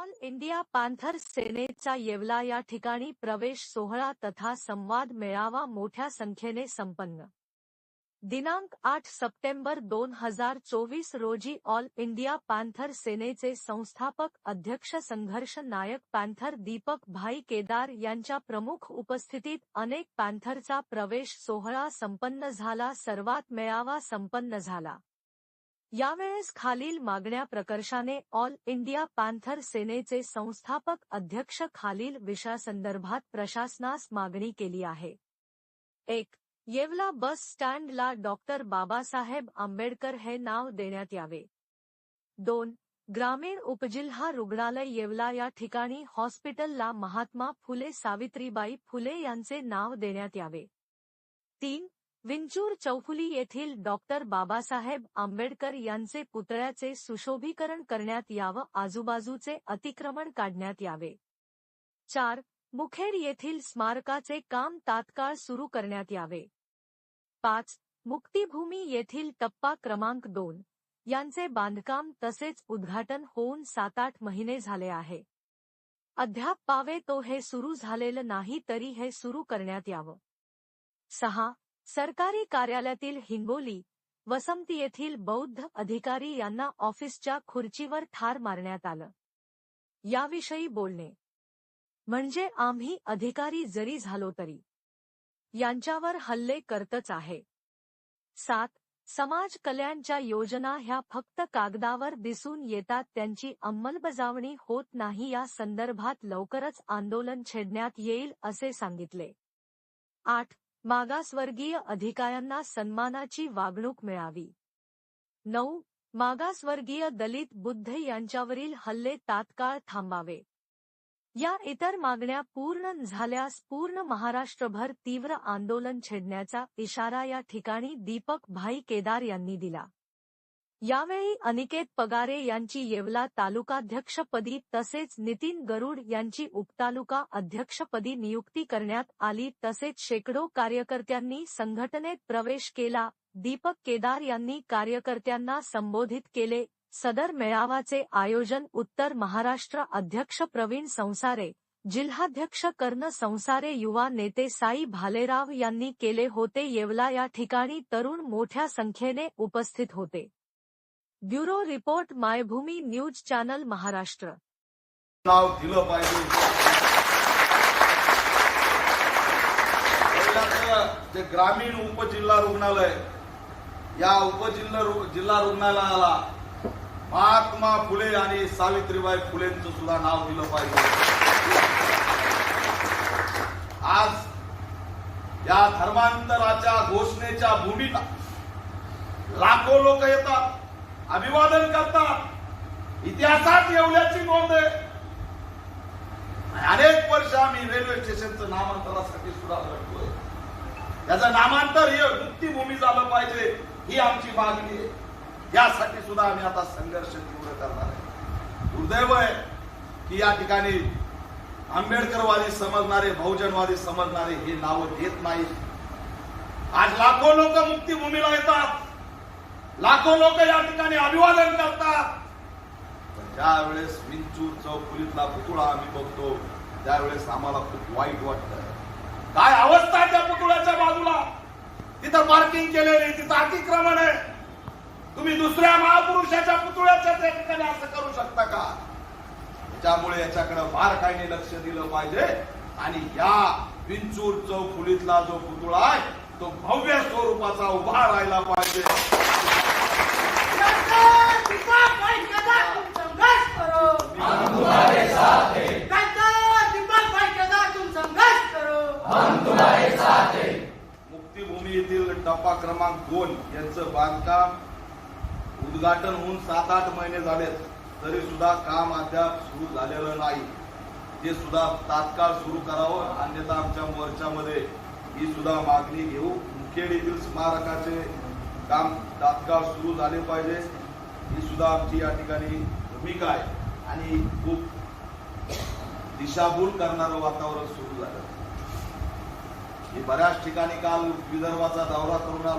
All India panther सेनेचा येवला या ठिकाणी प्रवेश सोहळा तथा संवाद मेळावा मोठ्या संख्येने संपन्न. दिनांक आठ सप्टेंबर दोन हजार चोवीस रोजी ऑल इंडिया पॅन्थर सेनेचे संस्थापक अध्यक्ष संघर्ष नायक पॅन्थर दीपक भाई केदार यांच्या प्रमुख उपस्थितीत अनेक पॅन्थरचा प्रवेश सोहळा संपन्न झाला सर्वात मेळावा संपन्न झाला. यावेळेस खालील मागण्या प्रकर्षाने ऑल इंडिया पॅन्थर सेनेचे संस्थापक अध्यक्ष खालील विषयासंदर्भात प्रशासनास मागणी केली आहे. एक येवला बस स्टँडला डॉक्टर बाबासाहेब आंबेडकर हे नाव देण्यात यावे. दोन ग्रामीण उपजिल्हा रुग्णालय येवला या ठिकाणी हॉस्पिटलला महात्मा फुले सावित्रीबाई फुले यांचे नाव देण्यात यावे. तीन विंचूर चौफुली येथील डॉक्टर बाबासाहेब आंबेडकर यांचे पुतळ्याचे सुशोभीकरण करण्यात यावं, आजूबाजूचे अतिक्रमण काढण्यात यावे. चार, मुखेड येथील स्मारकाचे काम तात्काळ सुरू करण्यात यावे. पाच, मुक्तीभूमी येथील टप्पा क्रमांक दोन, यांचे बांधकाम तसेच उद्घाटन होऊन सात आठ महिने झाले आहे. अद्याप पावे तो हे सुरू झालेलं नाही तरी हे सुरू करण्यात यावं. सहा सरकारी कार्यालयातील हिंगोली वसंती येथील बौद्ध अधिकारी यांना ऑफिसच्या खुर्चीवर ठार मारण्यात आलं. याविषयी बोलणे. म्हणजे आम्ही अधिकारी जरी झालो तरी. यांच्यावर हल्ले करतच आहे. सात समाज कल्याणच्या योजना ह्या फक्त कागदावर दिसून येतात त्यांची अंमलबजावणी होत नाही या संदर्भात लवकरच आंदोलन छेडण्यात येईल असे सांगितले. आठ मागासवर्गीय अधिकाऱ्यांना सन्मानाची वागणूक मिळावी. नऊ. मागासवर्गीय दलित बुद्ध यांच्यावरील हल्ले तात्काळ थांबावे. या इतर मागण्या पूर्ण झाल्यास पूर्ण महाराष्ट्रभर तीव्र आंदोलन छेडण्याचा इशारा या ठिकाणी दीपक भाई केदार यांनी दिला. यावेळी अनिकेत पगारे यांची येवला तालुकाध्यक्षपदी तसेच नितीन गरुड यांची उपतालुका अध्यक्षपदी नियुक्ती करण्यात आली. तसेच शेकडो कार्यकर्त्यांनी संघटनेत प्रवेश केला. दीपक केदार यांनी कार्यकर्त्यांना संबोधित केले. सदर मेळावाचे आयोजन उत्तर महाराष्ट्र अध्यक्ष प्रवीण संसारे जिल्हाध्यक्ष कर्ण संसारे युवा नेते साई भालेराव यांनी केले होते. येवला या ठिकाणी तरुण मोठ्या संख्येने उपस्थित होते. Bureau report Maibhumi news channel Maharashtra. नाव दिलं पाहिजे. जे ग्रामीण उपजिल्हा रुग्णालय या उपजिल्हा रु- जिल्हा रुग्णालयाला महात्मा फुले आणि सावित्रीबाई फुलेंचं सुद्धा नाव दिलं पाहिजे. आज या धर्मांतराच्या घोषणेच्या भूमीला लाखो लोक येतात. अभिवादन करतात. इतिहासात येवल्याची नोंद आहे. अनेक वर्ष आम्ही रेल्वे स्टेशनचं नामांतरासाठी सुद्धा लढतोय त्याचं नामांतर हे मुक्तीभूमी झालं पाहिजे ही आमची मागणी आहे. यासाठी सुद्धा आम्ही आता संघर्ष तीव्र करणार आहे. दुर्दैव आहे की या ठिकाणी आंबेडकरवादी समजणारे बहुजनवादी समजणारे हे नावं घेत नाहीत. आज लाखो लोक मुक्तीभूमीला येतात. लाखो लोक या ठिकाणी अभिवादन करतात. पण ज्या वेळेस विंचूर चौफुलीतला पुतळा आम्ही बघतो त्यावेळेस आम्हाला खूप वाईट वाटतं. काय अवस्था आहे त्या पुतळ्याच्या बाजूला? तिथं पार्किंग केलेली तिथं अतिक्रमण आहे. तुम्ही दुसऱ्या महापुरुषाच्या पुतळ्याच्या त्या ठिकाणी असं करू शकता का? त्यामुळे याच्याकडे बारकाईने लक्ष दिलं पाहिजे. आणि या विंचूर चौफुलीतला जो पुतळा आहे तो भव्य स्वरूपाचा उभा राहिला पाहिजे डॉक्टर दीपक भाई केदार तुम संघर्ष करो हम तुम्हारे साथ हैं डॉक्टर दीपक भाई केदार तुम संघर्ष करो मुक्तीभूमी येथील टप्पा क्रमांक दोन यांचं बांधकाम उद्घाटन होऊन सात आठ महिने झालेत. तरी सुद्धा काम अद्याप सुरू झालेलं नाही. ते सुद्धा तात्काळ सुरू करावं अन्यथा आमच्या मोर्चामध्ये ही सुद्धा मागणी घेऊ. मुखेड येथील स्मारकाचे काम तात्काळ सुरू झाले पाहिजे. ही सुद्धा आमची या ठिकाणी भूमिका आहे. आणि खूप दिशाभूल करणारं वातावरण सुरू झालं. मी बऱ्याच ठिकाणी काल विदर्भाचा दौरा करून आलो.